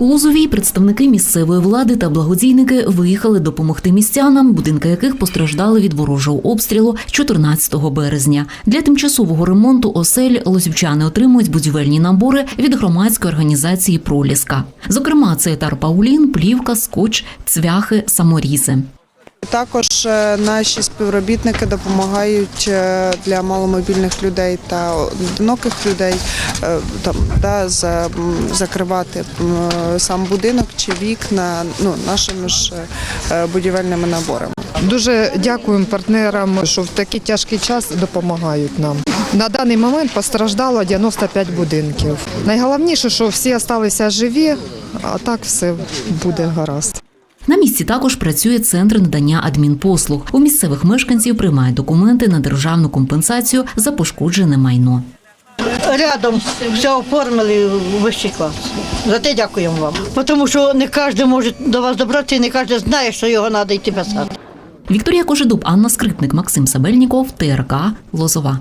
У Лозовій представники місцевої влади та благодійники виїхали допомогти містянам, будинки яких постраждали від ворожого обстрілу 14 березня. Для тимчасового ремонту осель лозівчани отримують будівельні набори від громадської організації Проліска. Зокрема, це тарпаулін, плівка, скотч, цвяхи, саморізи. Також е, наші співробітники допомагають е, для маломобільних людей та одиноких людей е, там, да, за- закривати сам будинок чи вікна ну, нашими ж будівельними наборами. Дуже дякуємо партнерам, що в такий тяжкий час допомагають нам. На даний момент постраждало 95 будинків. Найголовніше, що всі залишилися живі, а так все буде гаразд. На місці також працює центр надання адмінпослуг. У місцевих мешканців приймають документи на державну компенсацію за пошкоджене майно. рядом все оформили в вищий клас. За те дякуємо вам. Тому що не кожен може до вас добратися і не кожен знає, що його треба йти писати. Вікторія Кожедуб, Анна Скрипник, Максим Сабельніков, ТРК Лозова.